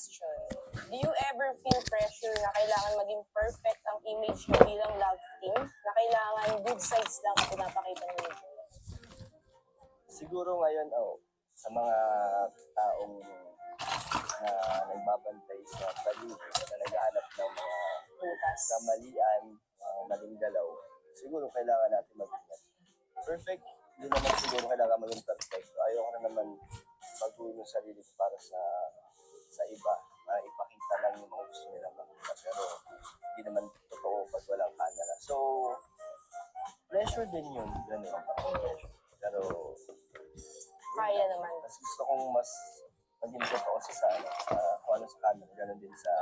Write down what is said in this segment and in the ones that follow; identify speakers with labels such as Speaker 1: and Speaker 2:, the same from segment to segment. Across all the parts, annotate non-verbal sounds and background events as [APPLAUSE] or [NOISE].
Speaker 1: question. Do you ever feel pressure na kailangan maging perfect ang image nyo bilang love team? Na kailangan good sides lang ang pinapakita ninyo?
Speaker 2: Siguro ngayon, oh, sa mga taong na nagbabantay sa paligid, na naghahanap ng mga
Speaker 1: Butas.
Speaker 2: kamalian, mga maling galaw, siguro kailangan natin mag-ingat. Perfect, hindi naman siguro kailangan maging perfect. Ayoko na naman baguhin yung sarili ko para sa sa iba. na ipakita lang yung mga gusto nilang makita. Pero hindi naman totoo pag walang camera. So, pleasure din yun. Ganun. Pero,
Speaker 1: Kaya naman.
Speaker 2: mas gusto kong mas maging totoo sa sa, ano, sa kung ano sa camera. Ganun din sa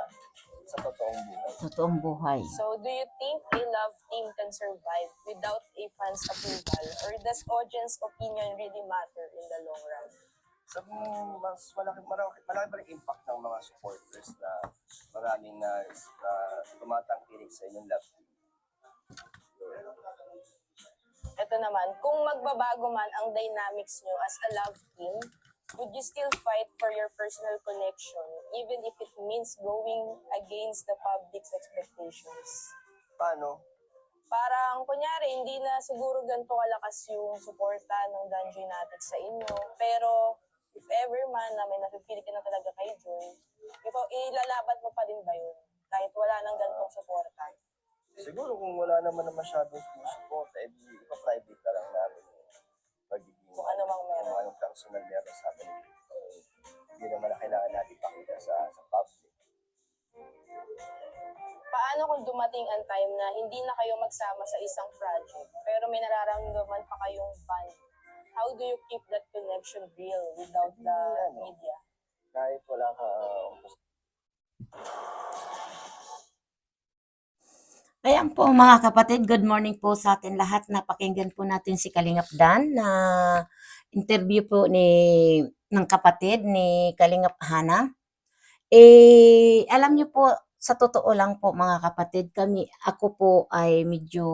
Speaker 2: sa totoong buhay.
Speaker 3: Totoong buhay.
Speaker 1: So, do you think a love team can survive without a fan's approval? Or does audience opinion really matter in the long run?
Speaker 2: Sa mas malaki, malaki, malaki pa rin impact ng mga supporters na maraming na, na tumatangkilik sa inyong love team.
Speaker 1: Ito naman, kung magbabago man ang dynamics nyo as a love team, would you still fight for your personal connection even if it means going against the public's expectations?
Speaker 2: Paano?
Speaker 1: Parang, kunyari, hindi na siguro ganito kalakas yung suporta ng Danjoy natin sa inyo. Pero, if ever man na may napipili ka na talaga kay Joy, ikaw, ilalaban mo pa din ba yun? Kahit wala nang ganitong suporta.
Speaker 2: Siguro kung wala naman na masyadong support, eh di ipa-private na lang namin yung pagiging
Speaker 1: Kung ano mang meron.
Speaker 2: kung anong personal meron sa amin. Eh, Hindi naman na kailangan natin ipakita sa, sa public.
Speaker 1: Paano kung dumating ang time na hindi na kayo magsama sa isang project, pero may nararamdaman pa kayong bond? How do you keep that connection real without the
Speaker 2: Ano?
Speaker 1: media?
Speaker 2: Kahit wala ka,
Speaker 3: Ayan po mga kapatid, good morning po sa atin lahat. Napakinggan po natin si Kalingap Dan na interview po ni ng kapatid ni Kalingap Hana. Eh, alam niyo po, sa totoo lang po mga kapatid, kami, ako po ay medyo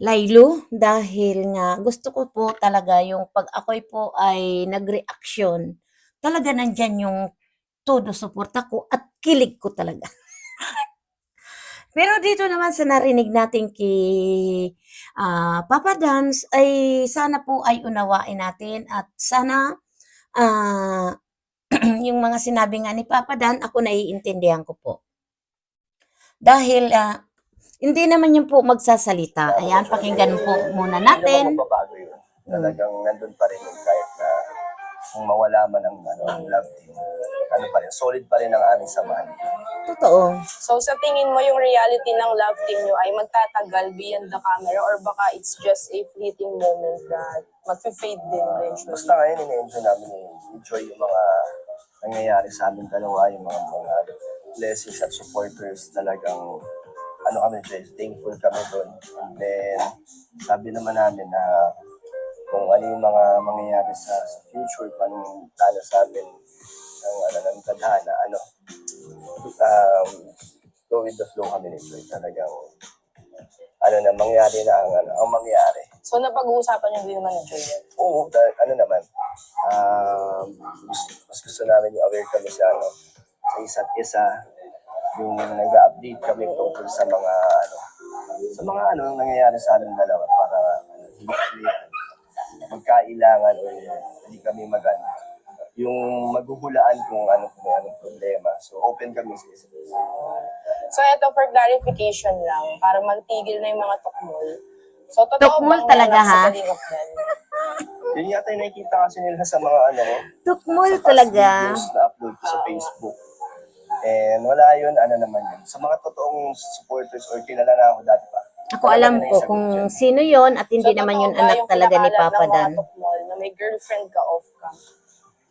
Speaker 3: laylo dahil nga gusto ko po talaga yung pag ako'y po ay nag-reaction, talaga nandyan yung todo suporta ko at kilig ko talaga. [LAUGHS] Pero dito naman sa narinig natin kay ah, Papa Dance ay sana po ay unawain natin at sana ah, [CLEARS THROAT] yung mga sinabi nga ni Papa Dan, ako naiintindihan ko po. Dahil ah, hindi naman yung po magsasalita. Ayan, pakinggan po muna
Speaker 2: hindi naman
Speaker 3: natin.
Speaker 2: magbabago yun. Talagang nandun pa rin yun kahit na kung mawala man ang, ano, ang love team. Ano pa rin, solid pa rin ang aming samahan.
Speaker 3: Totoo.
Speaker 1: So sa tingin mo yung reality ng love team nyo ay magtatagal beyond the camera or baka it's just a fleeting moment that magpe-fade din eventually?
Speaker 2: Basta ngayon, ina-enjoy namin enjoy yung mga nangyayari sa amin dalawa, yung mga, mga blessings at supporters talagang ano kami, Jay, thankful kami doon. And then, sabi naman namin na kung ano yung mga mangyayari sa, sa future, kung ano yung tala sa amin ng, ano, ng tadhana, ano, um, go with the flow kami ni Joy. Talagang, ano na, mangyari na ang, ano, ang mangyari.
Speaker 1: So napag-uusapan nyo din naman ni Joy?
Speaker 2: Oo, dahil ano naman, um, gusto, mas gusto namin yung aware kami sa, ano, sa isa't isa, yung nag-update kami tungkol sa mga, ano, sa mga ano, nangyayari sa amin dalawa para ano, hindi kami magkailangan o hindi kami mag, ano, yung maghuhulaan kung ano kung may anong problema. So, open kami sa isa't isa.
Speaker 1: So ito for clarification lang, para magtigil na yung mga tukmol. So totoo
Speaker 3: Tukmol
Speaker 1: bang
Speaker 3: talaga,
Speaker 1: sa
Speaker 3: ha?
Speaker 1: Kalingap? [LAUGHS]
Speaker 2: Yun yata yung nakikita kasi nila sa mga ano,
Speaker 3: Tukmol
Speaker 2: sa past
Speaker 3: talaga.
Speaker 2: videos na upload ko sa Facebook. And wala yun, ano naman yun. Sa mga totoong supporters or kilala na ako dati pa.
Speaker 3: Ako alam ko kung sino yon at hindi
Speaker 1: So,
Speaker 3: naman yun anak
Speaker 1: yung
Speaker 3: talaga ni Papa Dan.
Speaker 1: tukmol na may girlfriend ka off ka?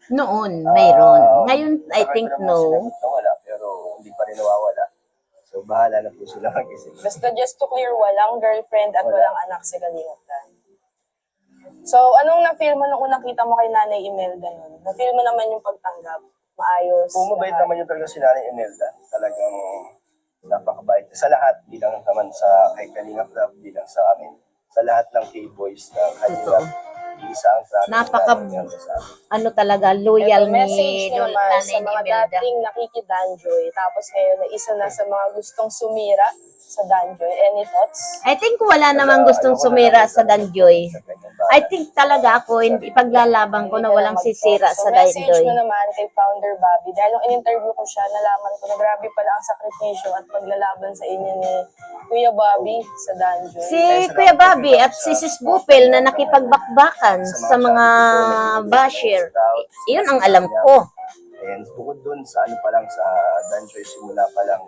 Speaker 3: Noon, mayroon.
Speaker 2: Ah,
Speaker 3: Ngayon, I think no.
Speaker 2: wala, pero hindi pa rin nawawala. So, bahala na po sila mag-isip.
Speaker 1: Basta just to clear, walang girlfriend at
Speaker 2: Wala.
Speaker 1: walang anak si Kalingap Dan. So, anong na-feel mo nung unang kita mo kay Nanay Imelda nun? Na-feel mo naman yung pagtanggap? Maayos?
Speaker 2: Kung mabait
Speaker 1: lahat?
Speaker 2: naman yung talaga si Nanay Imelda, talagang napakabait. Sa lahat, bilang naman sa kay Kalingap Love, bilang sa amin. Sa lahat ng K-boys na Kalingap, isa ang trato
Speaker 3: Napaka-
Speaker 2: sa amin.
Speaker 3: Ano talaga, loyal
Speaker 1: Ito,
Speaker 3: ni
Speaker 1: message
Speaker 3: Lol-
Speaker 1: naman
Speaker 3: Nanay
Speaker 1: sa mga
Speaker 3: Imelda.
Speaker 1: dating nakikidanjoy. Tapos ngayon na isa na sa mga gustong sumira sa danjoy. Any thoughts?
Speaker 3: I think wala namang gustong sumira sa Danjoy. I think talaga ako, hindi ipaglalaban ko na walang sisira
Speaker 1: so,
Speaker 3: sa
Speaker 1: message
Speaker 3: Danjoy.
Speaker 1: mo naman kay Founder Bobby. Dahil nung in-interview ko siya, nalaman ko na grabe pala ang sakripisyo at paglalaban sa inyo ni Kuya Bobby sa danjoy.
Speaker 3: Si Kuya Bobby at si Sis Bupel na nakipagbakbakan sa mga basher. Iyon ang alam ko.
Speaker 2: And bukod dun sa ano pa lang sa Danjoy simula pa lang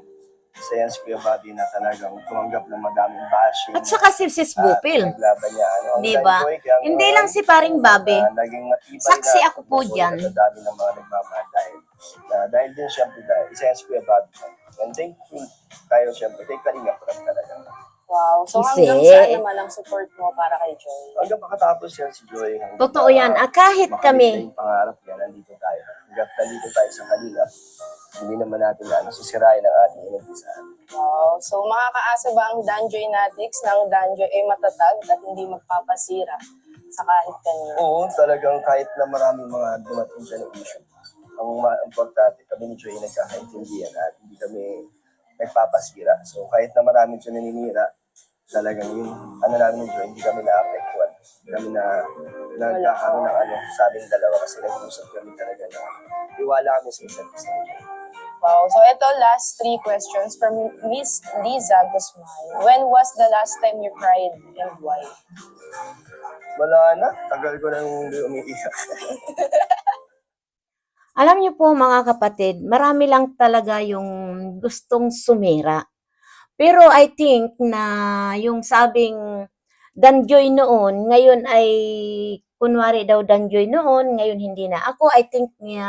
Speaker 2: isa yan si Kuya Bobby na talagang tumanggap ng madaming bashing.
Speaker 3: At saka si Sis Bupil.
Speaker 2: At naglaban niya, ano, ang
Speaker 3: Di ba?
Speaker 2: Kaya
Speaker 3: Hindi lang si paring Bobby.
Speaker 2: na naging matibay
Speaker 3: Saksi
Speaker 2: na,
Speaker 3: ako po
Speaker 2: tumutuloy
Speaker 3: dyan.
Speaker 2: na Dami ng mga nagmamahal dahil na dahil din siyempre dahil isa yan si Kuya Bobby. And thankful tayo siyempre kay Kalinga Prab talaga.
Speaker 1: Wow. So
Speaker 3: Kasi-
Speaker 1: hanggang saan naman ang support mo para kay Joy?
Speaker 2: Hanggang makatapos yan si Joy. hanggang
Speaker 3: Totoo yan. Ah, kahit
Speaker 2: makamit na
Speaker 3: kami,
Speaker 2: yung pangarap niya, nandito tayo. Hanggang nandito tayo sa kanila, hindi naman natin ano, sisirain ang ating inumpisahan.
Speaker 1: Wow. So makakaasa ba ang Danjoy Natics ng Danjoy ay matatag at hindi magpapasira sa kahit kanino?
Speaker 2: Oo, talagang kahit na maraming mga dumating dyan ng issue, ang importante kami ni Joy nagkakaintindihan at hindi kami nagpapasira. So kahit na maraming dyan naninira, talagang yung ano namin ni Joy, hindi kami na-apektuhan. Hindi kami na nagkakaroon ng ano sa aming dalawa kasi nag-usap kami talaga na iwala kami sa isa't isa.
Speaker 1: Wow. So ito, last three questions from Miss Liza Guzman. When was the last time you cried and why?
Speaker 2: Wala na, tagal ko nang hindi umiiyak. [LAUGHS]
Speaker 3: alam niyo po mga kapatid, marami lang talaga yung gustong sumira. Pero I think na yung sabing Danjoy noon, ngayon ay kunwari daw Danjoy noon, ngayon hindi na. Ako I think niya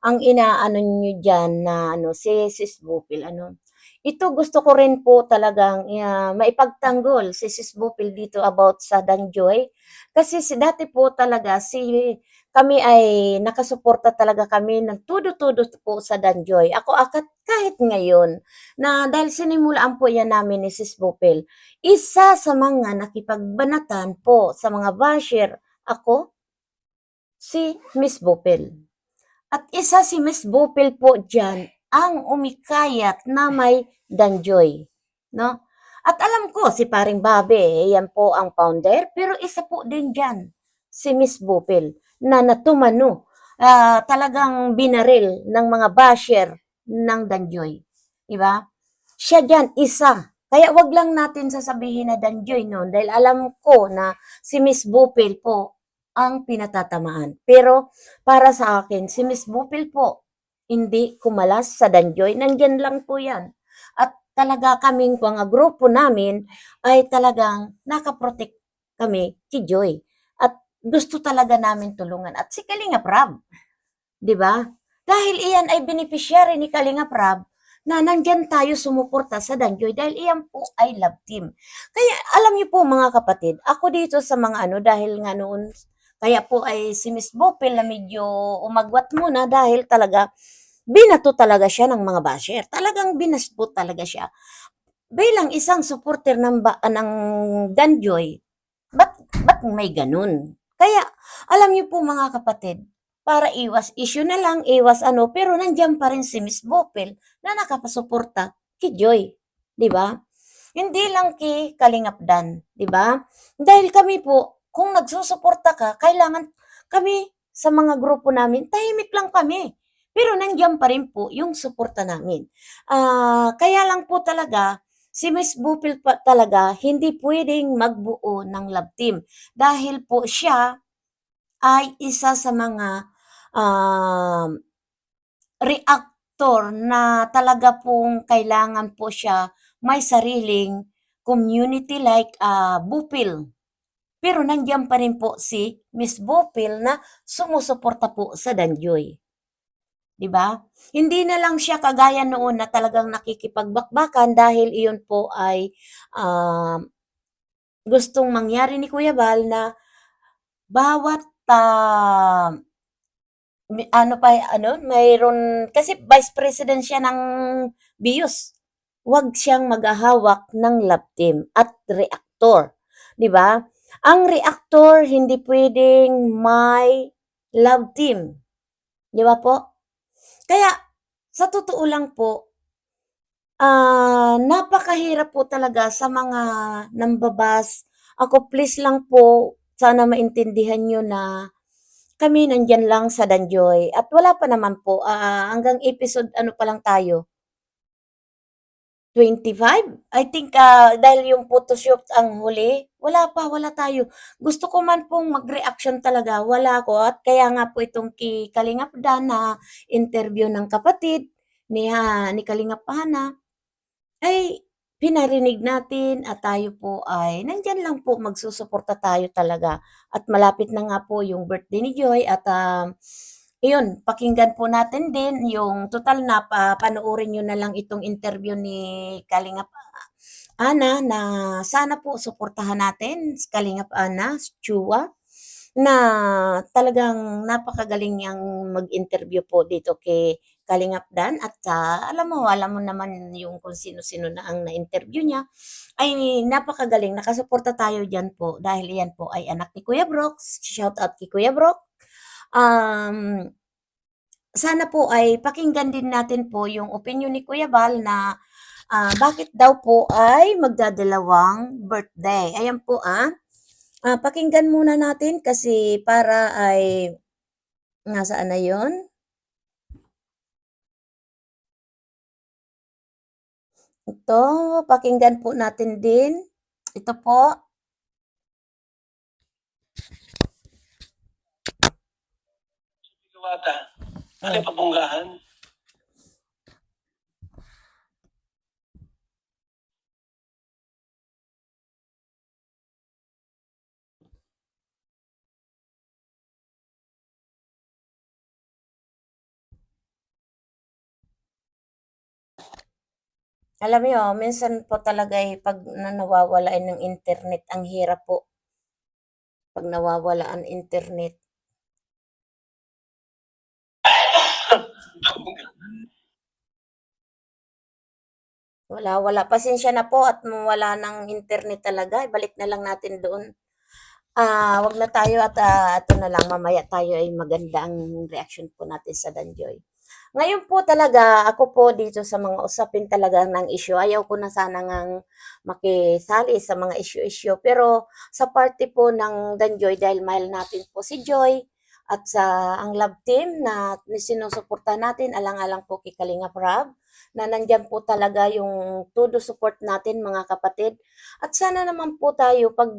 Speaker 3: ang inaano niyo diyan na ano si Sis Bupil ano. Ito gusto ko rin po talagang uh, maipagtanggol si Sis Bupil dito about sa Danjoy. Kasi si dati po talaga si kami ay nakasuporta talaga kami ng tudo-tudo po sa Danjoy. Ako akat kahit ngayon na dahil sinimulaan po yan namin ni Sis Bupil, isa sa mga nakipagbanatan po sa mga basher, ako, si Miss Bupil. At isa si Miss Bupil po dyan ang umikayat na may Danjoy. No? At alam ko, si paring Babe, yan po ang founder, pero isa po din dyan, si Miss Bupil na natumano, ah, talagang binaril ng mga basher ng Danjoy. Diba? Siya dyan, isa. Kaya wag lang natin sasabihin na Danjoy noon dahil alam ko na si Miss Bupil po ang pinatatamaan. Pero para sa akin, si Miss Bupil po hindi kumalas sa Danjoy. Nandyan lang po yan. At talaga kaming mga grupo namin ay talagang nakaprotect kami kay Joy gusto talaga namin tulungan. At si Kalinga Prab, di ba? Dahil iyan ay beneficiary ni Kalinga Prab na nandyan tayo sumuporta sa Danjoy dahil iyan po ay love team. Kaya alam niyo po mga kapatid, ako dito sa mga ano dahil nga noon, kaya po ay si Miss Bopel na medyo umagwat muna dahil talaga binato talaga siya ng mga basher. Talagang binaspo talaga siya. Bilang isang supporter ng, ba, ng Danjoy, ba't, ba't may ganun? Kaya, alam niyo po mga kapatid, para iwas issue na lang, iwas ano, pero nandiyan pa rin si Miss Bopel na nakapasuporta kay Joy. Di ba? Hindi lang kay Kalingap Dan. Di ba? Dahil kami po, kung nagsusuporta ka, kailangan kami sa mga grupo namin, tahimik lang kami. Pero nandiyan pa rin po yung suporta namin. Ah, kaya lang po talaga, si Miss Bupil pa talaga hindi pwedeng magbuo ng love team dahil po siya ay isa sa mga um, reactor na talaga pong kailangan po siya may sariling community like uh, Bupil. Pero nandiyan pa rin po si Miss Bupil na sumusuporta po sa Danjoy. 'di ba? Hindi na lang siya kagaya noon na talagang nakikipagbakbakan dahil iyon po ay um, gustong mangyari ni Kuya Bal na bawat uh, ano pa ano mayroon kasi vice president siya ng BIOS. Huwag siyang maghahawak ng lab team at reactor, 'di ba? Ang reactor hindi pwedeng may love team. Di ba po? Kaya, sa totoo lang po, ah napakahirap po talaga sa mga nambabas. Ako, please lang po, sana maintindihan nyo na kami nandyan lang sa Danjoy. At wala pa naman po, ah, hanggang episode ano pa lang tayo, 25? I think ah, dahil yung photoshoot ang huli, wala pa, wala tayo. Gusto ko man pong mag-reaction talaga, wala ko. At kaya nga po itong kay Kalingap Dan interview ng kapatid ni, ha, ni Kalingap Hana, ay pinarinig natin at tayo po ay nandyan lang po magsusuporta tayo talaga. At malapit na nga po yung birthday ni Joy at um, iyon, pakinggan po natin din yung total na pa, panoorin nyo na lang itong interview ni Kalingap Ana na sana po suportahan natin Kalingap Ana, Chua, na talagang napakagaling niyang mag-interview po dito kay Kalingap Dan at ah, alam mo, alam mo naman yung kung sino-sino na ang na-interview niya ay napakagaling. Nakasuporta tayo dyan po dahil yan po ay anak ni Kuya Brooks. Shout out kay Kuya Brook. Um, sana po ay pakinggan din natin po yung opinion ni Kuya Bal na ah, bakit daw po ay magdadalawang birthday. Ayan po ah. Ah, pakinggan muna natin kasi para ay nasaan na yon? Ito, pakinggan po natin din. Ito po.
Speaker 4: Diwata. Ano yung pabunggahan?
Speaker 3: Alam mo minsan po talaga eh, pag na nawawala ng internet, ang hirap po. Pag nawawala ang internet. Wala, wala. Pasensya na po at wala ng internet talaga. Ibalik na lang natin doon. Ah, wag na tayo at ah, ito na lang mamaya tayo ay maganda ang reaction po natin sa Danjoy. Ngayon po talaga ako po dito sa mga usapin talaga ng issue. Ayaw ko na sana ngang makisali sa mga issue-issue pero sa party po ng Danjoy dahil mahal natin po si Joy at sa ang love team na sinusuporta natin alang-alang po kay Kalinga Prab na nandyan po talaga yung todo support natin mga kapatid. At sana naman po tayo pag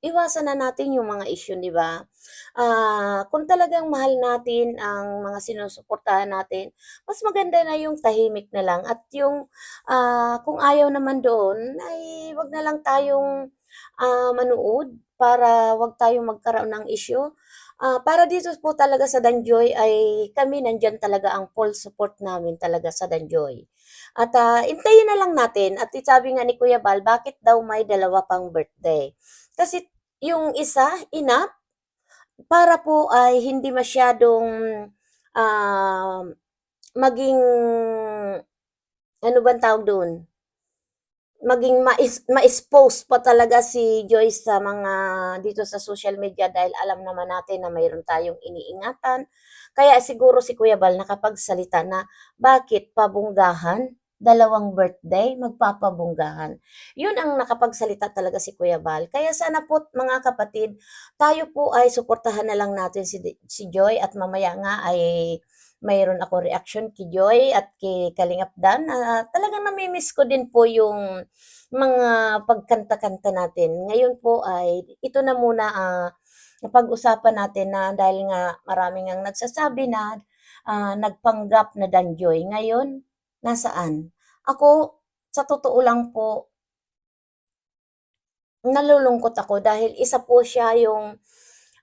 Speaker 3: iwasan na natin yung mga issue, di ba? Ah, kung talagang mahal natin ang mga sinusuportahan natin, mas maganda na yung tahimik na lang at yung ah, kung ayaw naman doon ay wag na lang tayong ah, manood para wag tayong magkaroon ng issue. Ah, para dito po talaga sa Danjoy ay kami nandyan talaga ang full support namin talaga sa Danjoy. At ah, intayin na lang natin at sabi nga ni Kuya Bal, bakit daw may dalawa pang birthday? Kasi yung isa, enough, para po ay hindi masyadong ah, maging ano bang tawag doon? Maging ma-expose pa talaga si Joyce sa mga dito sa social media dahil alam naman natin na mayroon tayong iniingatan. Kaya siguro si Kuya Bal nakapagsalita na bakit pabunggahan? Dalawang birthday, magpapabunggahan. Yun ang nakapagsalita talaga si Kuya Bal. Kaya sana po mga kapatid, tayo po ay suportahan na lang natin si, si Joy at mamaya nga ay mayroon ako reaction kay Joy at kay Kalingap Dan. na talagang namimiss ko din po yung mga pagkanta-kanta natin. Ngayon po ay ito na muna ah, napag-usapan natin na dahil nga maraming ang nagsasabi na ah, nagpanggap na Danjoy. Ngayon, nasaan? Ako, sa totoo lang po, nalulungkot ako dahil isa po siya yung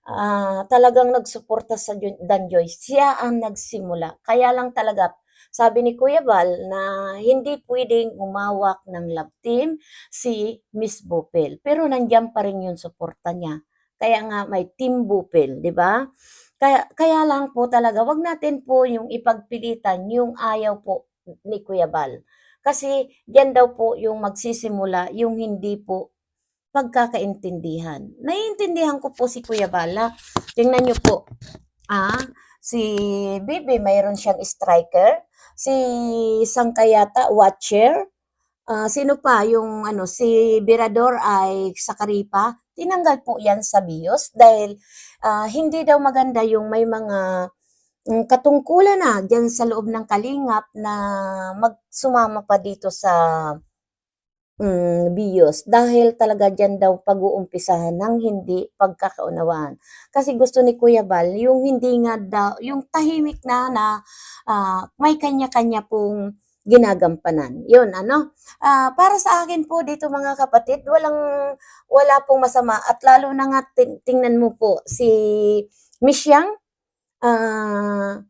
Speaker 3: ah, talagang nagsuporta sa Jo- Danjoy. Siya ang nagsimula. Kaya lang talaga, sabi ni Kuya Bal na hindi pwedeng umawak ng love team si Miss Bupel. Pero nandiyan pa rin yung suporta niya. Kaya nga may team Bupel, di ba? Kaya, kaya lang po talaga, wag natin po yung ipagpilitan yung ayaw po ni Kuya Bal. Kasi diyan daw po yung magsisimula yung hindi po pagkakaintindihan. Naiintindihan ko po si Kuya Bala. Tingnan niyo po. Ah, si Bibi mayroon siyang striker, si Sangkayata watcher, Ah, sino pa yung ano si Birador ay sa Karipa, tinanggal po 'yan sa BIOS dahil ah, hindi daw maganda yung may mga mm, katungkulan na diyan sa loob ng kalingap na magsumama pa dito sa mm, BIOS dahil talaga diyan daw pag-uumpisahan ng hindi pagkakaunawaan. Kasi gusto ni Kuya Bal yung hindi nga daw yung tahimik na na ah, may kanya-kanya pong ginagampanan. Yun, ano? Ah, para sa akin po dito mga kapatid, walang wala pong masama at lalo na nga tin- tingnan mo po si Miss Yang ah,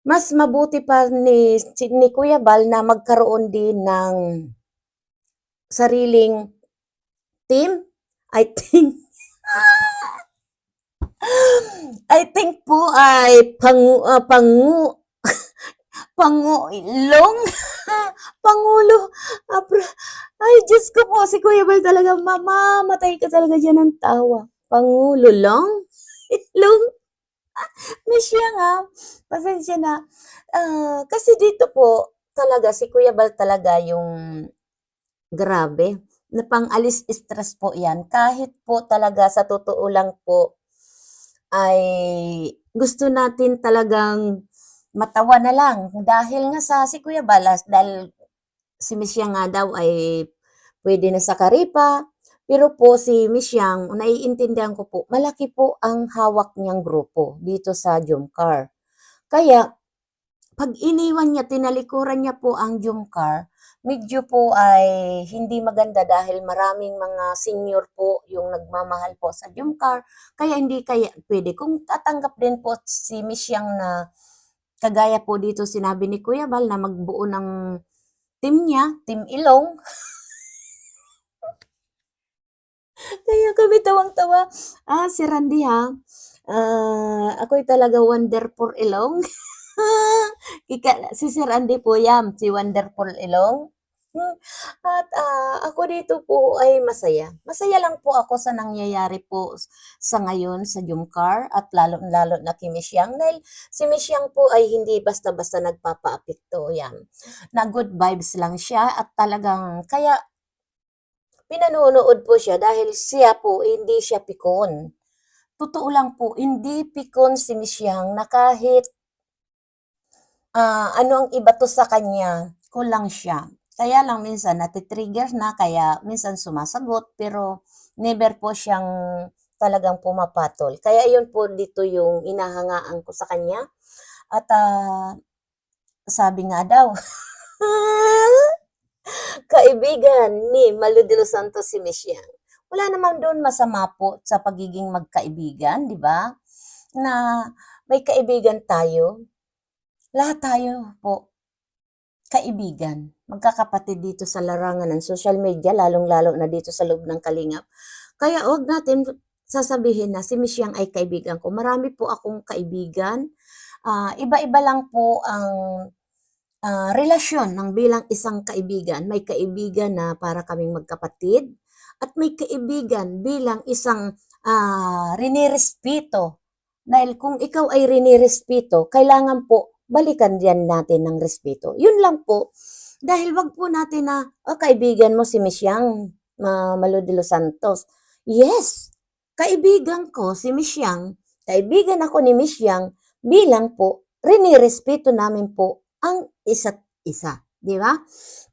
Speaker 3: mas mabuti pa ni, ni Kuya Bal na magkaroon din ng sariling team. I think [LAUGHS] I think po ay pangu, ah, pangu [LAUGHS] Pangulong? [LAUGHS] Pangulo? Apra, ay, Diyos ko po, si Kuya Bal talaga, mamamatay ka talaga dyan ng tawa. Pangulo lang? Long? Miss siya nga. Pasensya na. Ah, kasi dito po, talaga, si Kuya Bal talaga yung grabe. Na pang-alis stress po yan. Kahit po talaga, sa totoo lang po, ay gusto natin talagang matawa na lang dahil nga sa si Kuya Balas dahil si Miss Yang nga daw ay pwede na sa Karipa pero po si Miss Yang naiintindihan ko po malaki po ang hawak niyang grupo dito sa Jumcar kaya pag iniwan niya tinalikuran niya po ang Jumcar medyo po ay hindi maganda dahil maraming mga senior po yung nagmamahal po sa Jumcar kaya hindi kaya pwede kung tatanggap din po si Miss Yang na kagaya po dito sinabi ni Kuya Bal na magbuo ng team niya, Team Ilong. [LAUGHS] Kaya kami tawang-tawa. Ah, si Randy ha. Ah, ako'y talaga wonderful Ilong. [LAUGHS] [LAUGHS] Kika, si Sir Randy po yan, si Wonderful Ilong. Hmm, At ah, ako dito po ay masaya. Masaya lang po ako sa nangyayari po sa ngayon sa Jumcar at lalo-lalo na kay Miss Yang dahil si Miss Yang po ay hindi basta-basta nagpapa-apekto yan. Na good vibes lang siya at talagang kaya pinanonood po siya dahil siya po hindi siya pikon. Totoo lang po, hindi pikon si Miss Yang na kahit ah, ano ang iba to sa kanya, kulang siya. Kaya lang minsan natitrigger na, kaya minsan sumasagot, pero never po siyang talagang pumapatol. Kaya yun po dito yung inahangaan ko sa kanya. At ah, sabi nga daw, [LAUGHS] kaibigan ni Malu Santos si Yang. Wala naman doon masama po sa pagiging magkaibigan, di ba? Na may kaibigan tayo. Lahat tayo po kaibigan, magkakapatid dito sa larangan ng social media, lalong-lalo na dito sa loob ng Kalingap. Kaya wag natin sasabihin na si Miss Yang ay kaibigan ko. Marami po akong kaibigan. Ah, iba-iba lang po ang ah, relasyon ng bilang isang kaibigan. May kaibigan na para kaming magkapatid at may kaibigan bilang isang ah, rinirespeto. Dahil kung ikaw ay rinirespeto, kailangan po balikan diyan natin ng respeto. Yun lang po. Dahil wag po natin na, oh, kaibigan mo si Miss Yang, uh, los Santos. Yes, kaibigan ko si Miss Yang, kaibigan ako ni Miss Yang, bilang po, rinirespeto namin po ang isa't isa. Di ba?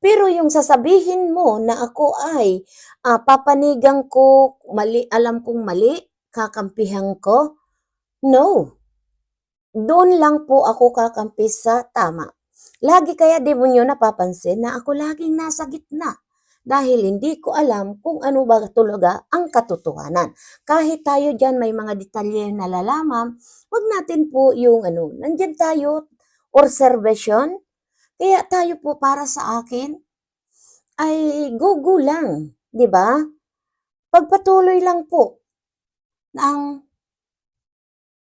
Speaker 3: Pero yung sasabihin mo na ako ay ah, papanigang ko, mali, alam kong mali, kakampihan ko, no. Doon lang po ako kakampi sa tama. Lagi kaya di mo nyo napapansin na ako laging nasa gitna dahil hindi ko alam kung ano ba talaga ang katotohanan. Kahit tayo dyan may mga detalye na lalaman, wag natin po yung ano, nandyan tayo, observation. Kaya tayo po para sa akin, ay go-go lang, di ba? Pagpatuloy lang po ng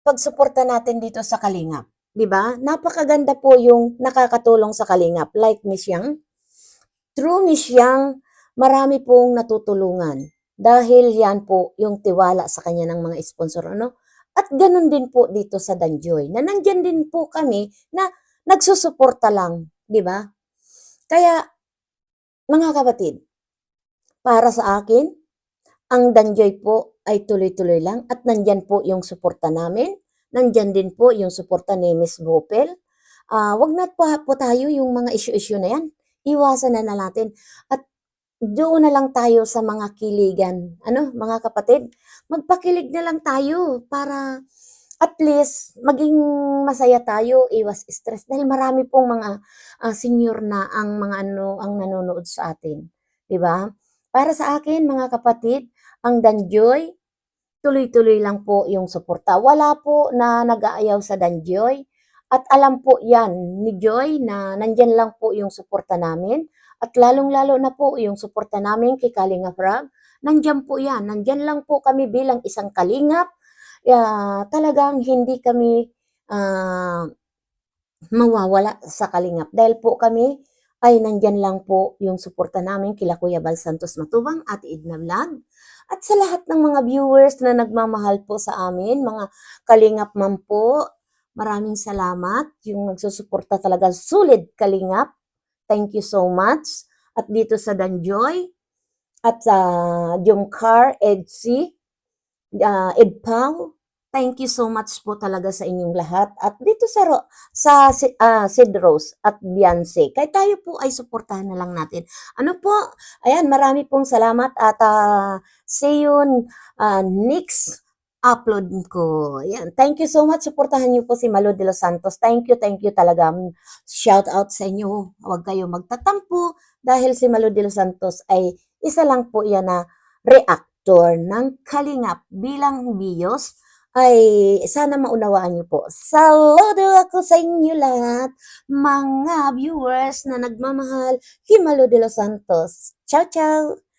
Speaker 3: pagsuporta natin dito sa Kalingap. 'Di ba? Napakaganda po yung nakakatulong sa Kalingap. Like Miss Yang. True Miss Yang, marami pong natutulungan. Dahil yan po yung tiwala sa kanya ng mga sponsor. Ano? At ganun din po dito sa Danjoy, na nandyan din po kami na nagsusuporta lang, di ba? Kaya, mga kapatid, para sa akin, ang Danjoy po ay tuloy-tuloy lang at nandyan po yung suporta namin. Nandyan din po yung suporta ni Miss Bopel. Ah, wag na po, po tayo yung mga issue-issue na yan. Iwasan na na natin. At doon na lang tayo sa mga kiligan. Ano, mga kapatid? Magpakilig na lang tayo para at least maging masaya tayo, iwas stress dahil marami pong mga ah, senior na ang mga ano ang nanonood sa atin, 'di ba? Para sa akin mga kapatid, ang Danjoy tuloy-tuloy lang po yung suporta. Wala po na nag-aayaw sa Danjoy at alam po 'yan ni Joy na nandyan lang po yung suporta namin at lalong-lalo na po yung suporta namin kay Kalinga Prab. Nandyan po 'yan. Nandyan lang po kami bilang isang kalingap yeah, talagang hindi kami ah, mawawala sa Kalingap. Dahil po kami ay nandyan lang po yung suporta namin kila Kuya Bal Santos Matubang at Edna Vlog. At sa lahat ng mga viewers na nagmamahal po sa amin, mga Kalingap man po, maraming salamat. Yung nagsusuporta talaga, sulit Kalingap. Thank you so much. At dito sa Danjoy, at sa Jumcar, Edsi, uh, Edpao. Thank you so much po talaga sa inyong lahat. At dito sa Ro- sa ah, Sid Rose at Beyonce, kaya tayo po ay suportahan na lang natin. Ano po? Ayan, marami pong salamat at ah, see you ah, next upload ko. Ayan. Thank you so much. Suportahan niyo po si Malo de los Santos. Thank you, thank you talaga. Shout out sa inyo. Huwag kayo magtatampo dahil si Malo de los Santos ay isa lang po yan na reactor ng Kalingap bilang Bios ay sana maunawaan niyo po. Saludo ako sa inyo lahat, mga viewers na nagmamahal kay Malo de los Santos. Ciao, ciao!